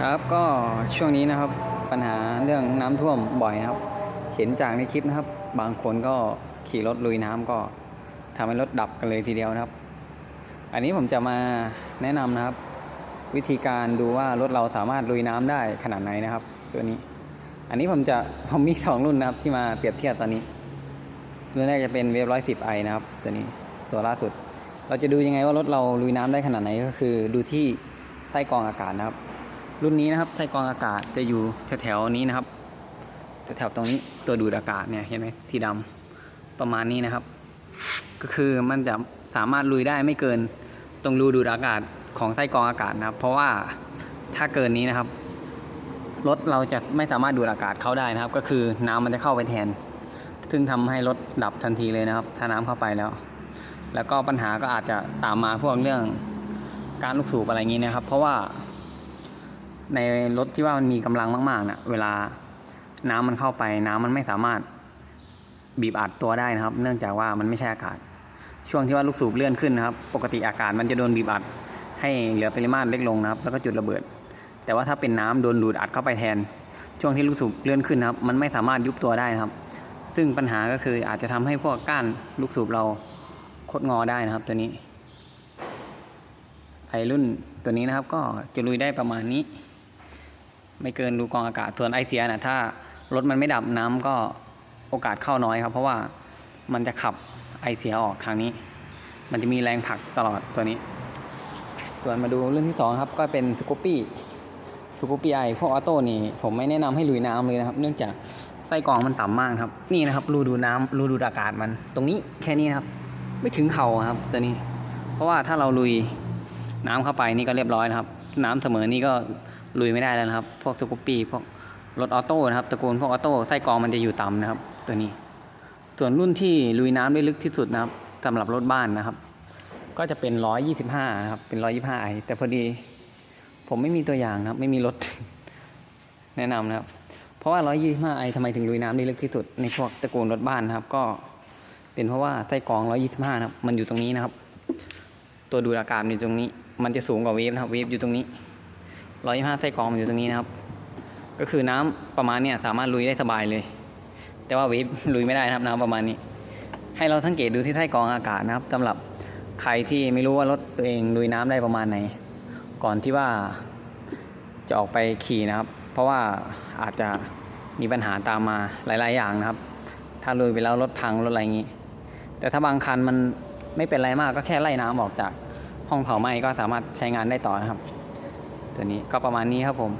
ครับก็ช่วงนี้นะครับปัญหาเรื่องน้ำท่วมบ่อยครับ เห็นจากในคลิปนะครับ บางคนก็ขี่รถลุยน้ำก็ทำให้รถดับกันเลยทีเดียวนะครับ อันนี้ผมจะมาแนะนำนะครับ วิธีการดูว่ารถเราสามารถลุยน้ำได้ขนาดไหนนะครับ ตัวนี้ อันนี้ผมจะผมมีสองรุ่นนะครับที่มาเปรียบเทียบตอนนี้รุ่นแรกจะเป็นเวฟร้อยสิบไอนะครับ ตัวนี้ตัวล่าสุด เราจะดูยังไงว่ารถเราลุยน้ำได้ขนาดไหนก็คือ ดูที่ไส้กรองอากาศนะครับ รุ่นนี้นะครับไส้กรองอากาศจะอยู่แถวๆนี้นะครับแถวๆตรงนี้ตัวดูดอากาศเนี่ยเห็นไหมสีดำประมาณนี้นะครับ ก็คือมันจะสามารถลุยได้ไม่เกินตรงรูดูดอากาศของไส้กรองอากาศนะครับ เพราะว่าถ้าเกินนี้นะครับรถเราจะไม่สามารถดูดอากาศเข้าได้นะครับ ก็คือน้ำมันจะเข้าไปแทน ซึ่งทำให้รถดับทันทีเลยนะครับ ถ้าน้ำเข้าไปแล้ว แล้วก็ปัญหาก็อาจจะตามมาพวกเรื่องการลูกสูบอะไรอย่างนี้นะครับ เพราะว่า ในรถที่ว่ามันมีกำลังมากๆนะเวลาน้ำมันเข้าไป น้ำมันไม่สามารถบีบอัดตัวได้นะครับ เนื่องจากว่ามันไม่ใช่อากาศ ช่วงที่ว่าลูกสูบเลื่อนขึ้นนะครับ ปกติอากาศมันจะโดนบีบอัด ให้เหลือปริมาตรเล็กลงนะครับ แล้วก็จุดระเบิด แต่ว่าถ้าเป็นน้ำโดนดูดอัดเข้าไปแทน ช่วงที่ลูกสูบเลื่อนขึ้นนะครับ มันไม่สามารถยุบตัวได้นะครับ ซึ่งปัญหาก็คืออาจจะทำให้พวกก้านลูกสูบเราคดงอได้นะครับตัวนี้ไอรุ่นตัวนี้นะครับก็จะลุยได้ประมาณนี้ ไม่เกินรูกองอากาศส่วนไอเสียนะถ้ารถมันไม่ดับน้ำก็โอกาสเข้าน้อยครับ เพราะว่ามันจะขับไอเสียออกทางนี้ มันจะมีแรงผลักตลอดตัวนี้ ส่วนมาดูเรื่องที่สองครับก็เป็นสกูปปี้สกูปปี้ไอพวกออโต้นี่ผมไม่แนะนำให้ลุยน้ำเลยนะครับ เนื่องจากไส้กรองมันต่ำมากครับ นี่นะครับรูดูน้ำรูดูอากาศมัน ตรงนี้แค่นี้นะครับ ไม่ถึงเข่าครับตัวนี้ เพราะว่าถ้าเราลุยน้ำเข้าไปนี่ก็เรียบร้อยนะครับ น้ำเสมอนี่ก็ลุยไม่ได้แล้วนะครับ พวกสกูปปี้พวกรถออโต้นะครับตระกูลพวกออโต้ไส้กรองมันจะอยู่ต่ำนะครับ ตัวนี้ ส่วนรุ่นที่ลุยน้ำได้ลึกที่สุดนะครับสำหรับรถบ้านนะครับ ก็จะเป็น 125นะครับเป็น 125ไอแต่พอดีผมไม่มีตัวอย่างนะครับ ไม่มีรถ แนะนำนะครับ เพราะว่า 125ไอทำไมถึงลุยน้ำได้ลึกที่สุดในพวกตระกูลรถบ้านนะครับ ก็เป็นเพราะว่าไส้กรอง 125 นะครับ มันอยู่ตรงนี้นะครับ ตัวดูดอากาศอยู่ตรงนี้ มันจะสูงกว่าเวฟนะครับเวฟอยู่ตรงนี้125ไส้กรองมันอยู่ตรงนี้นะครับ ก็คือน้ำประมาณเนี้ยสามารถลุยได้สบายเลย แต่ว่าเวฟลุยไม่ได้นะครับน้ำประมาณนี้ ให้เราสังเกตดูที่ไส้กรองอากาศนะครับสำหรับใครที่ไม่รู้ว่ารถตัวเองลุยน้ำได้ประมาณไหน ก่อนที่ว่าจะออกไปขี่นะครับ เพราะว่าอาจจะมีปัญหาตามมาหลาย ๆ อย่างนะครับ ถ้าลุยไปแล้วรถพังรถอะไรอย่างนี้ แต่ถ้าบางคันมันไม่เป็นไรมากก็แค่ไล่น้ำออกจาก ห้องเผาไหม้ก็สามารถใช้งานได้ต่อนะครับ ตัวนี้ก็ประมาณนี้ครับผม